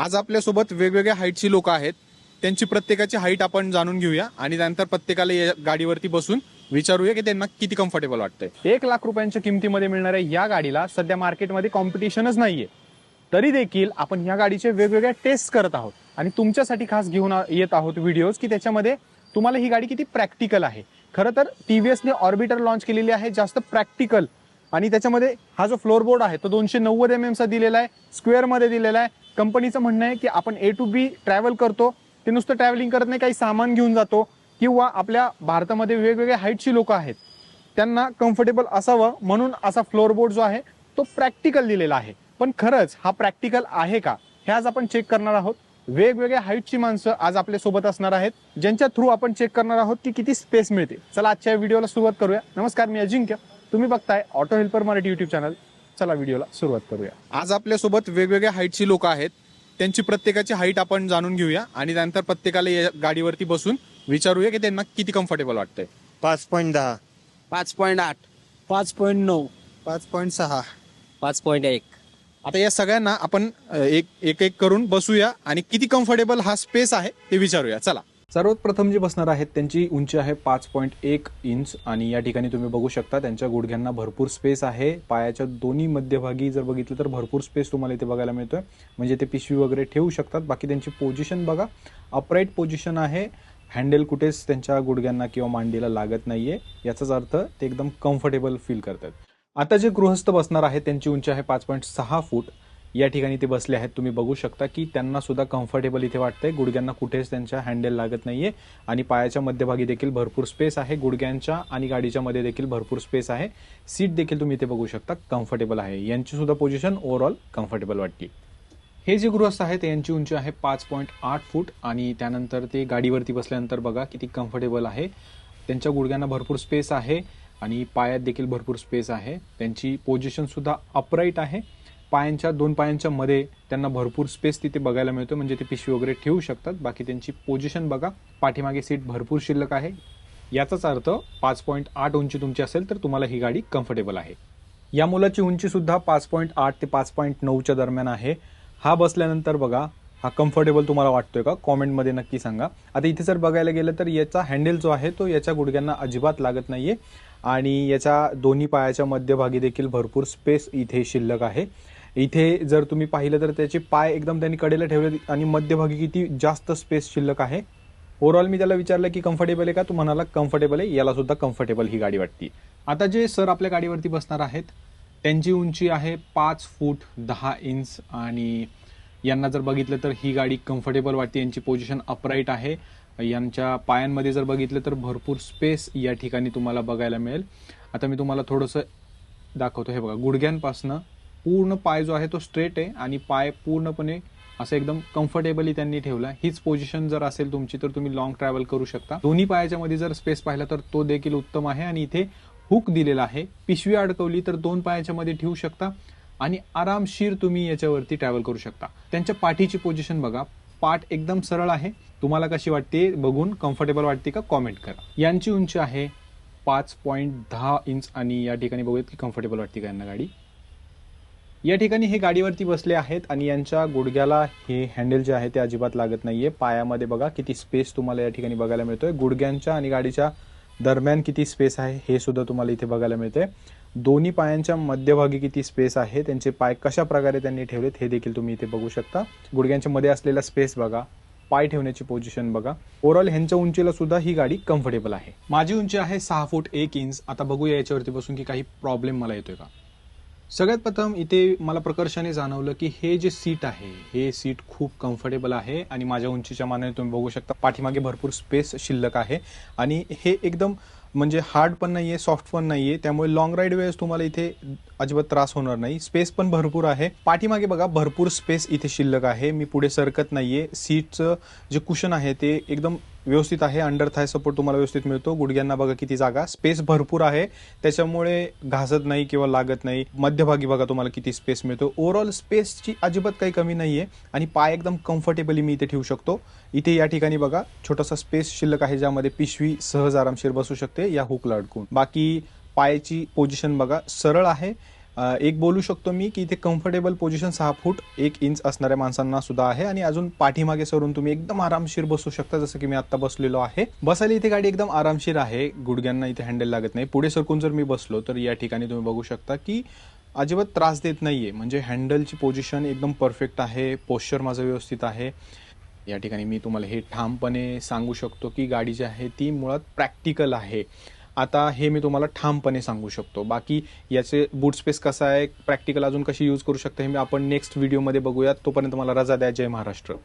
आज आपल्यासोबत वेगवेगळ्या हाईटची लोक आहेत. त्यांची प्रत्येकाची हाईट आपण जाणून घेऊया आणि त्यानंतर प्रत्येकाला या गाडीवरती बसून विचारूया की त्यांना किती कम्फर्टेबल वाटतंय. एक लाख रुपयांच्या किमतीमध्ये मिळणाऱ्या या गाडीला सध्या मार्केटमध्ये कॉम्पिटिशनच नाहीये. तरी देखील आपण या गाडीचे वेगवेगळ्या टेस्ट करत आहोत. आणि तुमच्यासाठी खास घेऊन येत आहोत व्हिडिओज की त्याच्यामध्ये तुम्हाला ही गाडी किती प्रॅक्टिकल आहे. खरं तर टी वी एसने ऑर्बिटर लॉन्च केलेली आहे जास्त प्रॅक्टिकल आणि त्याच्यामध्ये हा जो फ्लोर बोर्ड आहे तो दोनशे नव्वद एम एमचा दिलेला आहे स्क्वेअरमध्ये दिलेला आहे. कंपनीचं म्हणणं आहे की आपण ए टू बी ट्रॅव्हल करतो ते नुसतं ट्रॅव्हलिंग करत नाही काही सामान घेऊन जातो किंवा आपल्या भारतामध्ये वेगवेगळ्या हाईटची लोक आहेत त्यांना कम्फर्टेबल असावं म्हणून असा फ्लोर बोर्ड जो आहे तो प्रॅक्टिकल दिलेला आहे. पण खरंच हा प्रॅक्टिकल आहे का? हे आज आपण चेक करणार आहोत. वेगवेगळ्या हाईटची माणसं आज आपल्यासोबत असणार आहेत ज्यांच्या थ्रू आपण चेक करणार आहोत की किती स्पेस मिळते. चला आजच्या व्हिडिओला सुरुवात करूया. नमस्कार मी अजिंक्य. तुम्ही बघताय auto helper Marathi YouTube channel चला व्हिडिओला सुरुवात करूया. आज आपल्यासोबत वेगवेगळ्या हाईटची लोक आहेत. त्यांची प्रत्येकाची हाईट आपण जाणून घेऊया आणि त्यानंतर प्रत्येकाला या गाडीवरती बसून विचारूया की त्यांना किती कम्फर्टेबल वाटतंय. पाच पॉईंट दहा. पाच पॉईंट आठ. पाच पॉईंट नऊ. पाच पॉईंट सहा. पाच पॉईंट एक. आता या सगळ्यांना आपण अ, एक एक एक करून बसूया आणि किती कम्फर्टेबल हा स्पेस आहे ते विचारूया. चला. सर्वात प्रथम जे बसणार आहेत त्यांची उंची आहे पाच पॉईंट एक इंच आणि या ठिकाणी तुम्ही बघू शकता त्यांच्या गुडघ्यांना भरपूर स्पेस आहे. पायाच्या दोन्ही मध्यभागी जर बघितलं तर भरपूर स्पेस तुम्हाला इथे बघायला मिळतोय. म्हणजे ते पिशवी वगैरे ठेवू शकतात. बाकी त्यांची पोझिशन बघा. अपराईट पोझिशन आहे. हँडल कुठेच त्यांच्या गुडघ्यांना किंवा मांडीला लागत नाहीये. याचाच अर्थ ते एकदम कम्फर्टेबल फील करतात. आता जे गृहस्थ बसणार आहेत त्यांची उंची आहे पाच पॉईंट सहा फूट. या ठिकाणी ते बसले आहेत. तुम्ही बघू शकता की त्यांना सुद्धा कम्फर्टेबल इथे वाटतंय. गुडघ्यांना कुठेच त्यांच्या हँडल लागत नाहीये. आणि पायाच्या मध्यभागी देखील भरपूर स्पेस आहे. गुडघ्यांच्या आणि गाडीच्या मध्ये देखील भरपूर स्पेस आहे. सीट देखील तुम्ही इथे बघू शकता कम्फर्टेबल आहे. यांची सुद्धा पोझिशन ओव्हरऑल कम्फर्टेबल वाटली. हे जे गृहस्थ आहेत यांची उंची आहे पाच पॉईंट आठ फूट आणि त्यानंतर ते गाडीवरती बसल्यानंतर बघा किती कम्फर्टेबल आहे. त्यांच्या गुडघ्यांना भरपूर स्पेस आहे आणि पायात देखील भरपूर स्पेस आहे. त्यांची पोझिशन सुद्धा अपराईट आहे. पायांच्या दोन पायांच्या मध्ये त्यांना भरपूर स्पेस तिथे बघायला मिळतो म्हणजे ते पिशवी वगैरे ठेवू शकतात. बाकी त्यांची पोझिशन बघा. पाठीमागे सीट भरपूर शिल्लक आहे. याचाच अर्थ पाच पॉईंट आठ उंची तुमची असेल तर तुम्हाला ही गाडी कम्फर्टेबल आहे. या मुलाची उंची सुद्धा पाच पॉईंट आठ ते पाच पॉईंट नऊच्या दरम्यान आहे. हा बसल्यानंतर बघा हा कम्फर्टेबल तुम्हाला वाटतोय का? कॉमेंटमध्ये नक्की सांगा. आता इथे जर बघायला गेलं तर याचा हँडल जो आहे तो याच्या गुडघ्यांना अजिबात लागत नाहीये. आणि याच्या दोन्ही पायाच्या मध्यभागी देखील भरपूर स्पेस इथे शिल्लक आहे. इथे जर तुम्ही पाहिलं तर त्याचे पाय एकदम त्यांनी कडेला ठेवले आणि मध्यभागी किती जास्त स्पेस शिल्लक आहे. ओव्हरऑल मी त्याला विचारलं की कम्फर्टेबल आहे का? तू म्हणाला कम्फर्टेबल आहे. याला सुद्धा कम्फर्टेबल ही गाडी वाटते. आता जे सर आपल्या गाडीवरती बसणार आहेत त्यांची उंची आहे पाच फूट दहा इंच आणि यांना जर बघितलं तर ही गाडी कम्फर्टेबल वाटते. यांची पोझिशन अपराईट आहे. यांच्या पायांमध्ये जर बघितलं तर भरपूर स्पेस या ठिकाणी तुम्हाला बघायला मिळेल. आता मी तुम्हाला थोडंसं दाखवतो. हे बघा गुडघ्यांपासनं पूर्ण पाय जो आहे तो स्ट्रेट आहे आणि पाय पूर्णपणे असं एकदम कम्फर्टेबली त्यांनी ठेवला. हीच पोझिशन जर असेल तुमची तर तुम्ही लॉंग ट्रॅव्हल करू शकता. दोन्ही पायाच्या मध्ये जर स्पेस पाहिला तर तो देखील उत्तम आहे आणि इथे हुक दिलेला आहे. पिशवी अडकवली तर दोन पायाच्या मध्ये ठेवू शकता आणि आरामशीर तुम्ही याच्यावरती ट्रॅव्हल करू शकता. त्यांच्या पाठीची पोझिशन बघा. पाठ एकदम सरळ आहे. तुम्हाला कशी वाटते बघून कम्फर्टेबल वाटते का कॉमेंट करा. यांची उंची आहे पाच पॉईंट दहा इंच आणि या ठिकाणी बघूयात की कम्फर्टेबल वाटते का यांना गाडी. या ठिकाणी हे गाडीवरती बसले आहेत आणि यांच्या गुडघ्याला हे हँडल जे आहे ते अजिबात लागत नाहीये. पायामध्ये बघा किती स्पेस तुम्हाला या ठिकाणी बघायला मिळतोय. गुडघ्यांच्या आणि गाडीच्या दरम्यान किती स्पेस आहे हे सुद्धा तुम्हाला इथे बघायला मिळते दोन्ही पायांच्या मध्यभागी किती स्पेस आहे त्यांचे पाय कशा प्रकारे त्यांनी ठेवलेत हे देखील तुम्ही इथे बघू शकता. गुडघ्यांच्या मध्ये असलेला स्पेस बघा पाय ठेवण्याची पोझिशन बघा. ओव्हरऑल ह्यांच्या उंचीला सुद्धा ही गाडी कम्फर्टेबल आहे. माझी उंची आहे सहा फूट एक इंच आता बघूया याच्यावरती बसून की काही प्रॉब्लेम मला येतोय का? सगळ्यात प्रथम इथे मला प्रकर्षाने जाणवलं की हे जे सीट आहे हे सीट खूप कम्फर्टेबल आहे आणि माझ्या उंचीच्या मानाने तुम्ही बघू शकता पाठीमागे भरपूर स्पेस शिल्लक आहे. आणि हे एकदम म्हणजे हार्ड पण नाही आहे सॉफ्ट पण नाही आहे त्यामुळे लॉंग राईड वेळेस तुम्हाला इथे अजिबात त्रास होणार नाही. स्पेस पण भरपूर आहे. पाठीमागे बघा भरपूर स्पेस इथे शिल्लक आहे. मी पुढे सरकत नाहीये. सीटचं जे कुशन आहे ते एकदम व्यवस्थित आहे अंडर थाय सपोर्ट तुम्हाला व्यवस्थित मिळतो. गुडघ्यांना बघा किती जागा. स्पेस भरपूर आहे. त्याच्यामुळे घासत नाही किंवा लागत नाही. मध्यभागी बघा तुम्हाला किती स्पेस मिळतो. ओव्हरऑल स्पेसची अजिबात काही कमी नाही आहे आणि पाय एकदम कम्फर्टेबली मी इथे ठेवू शकतो. इथे या ठिकाणी बघा छोटासा स्पेस शिल्लक आहे ज्यामध्ये पिशवी सहज आरामशीर बसू शकते या हुकला अडकून. बाकी पायाची पोझिशन बघा सरळ आहे. एक बोलू शकतो मी की इथे कम्फर्टेबल पोझिशन सहा फूट एक इंच असणाऱ्या माणसांना सुद्धा आहे. आणि अजून पाठीमागे सरून तुम्ही एकदम आरामशीर बसू शकता जसं की मी आता बसलेलो आहे. बसायला इथे गाडी एकदम आरामशीर आहे. गुडघ्यांना इथे हँडल लागत नाही. पुढे सरकून जर मी बसलो तर या ठिकाणी तुम्ही बघू शकता की अजिबात त्रास देत नाहीये. म्हणजे हँडलची पोझिशन एकदम परफेक्ट आहे. पोश्चर माझं व्यवस्थित आहे. या ठिकाणी मी तुम्हाला हे ठामपणे सांगू शकतो की गाडी जी आहे ती मुळात प्रॅक्टिकल आहे. आता हे मी तुम्हाला ठामपणे सांगू शकतो. बाकी याचे बूट स्पेस कसा आहे प्रॅक्टिकल अजून कशी यूज करू शकता हे मी आपण नेक्स्ट व्हिडिओमध्ये बघूयात. तोपर्यंत मला रजा द्या. जय महाराष्ट्र.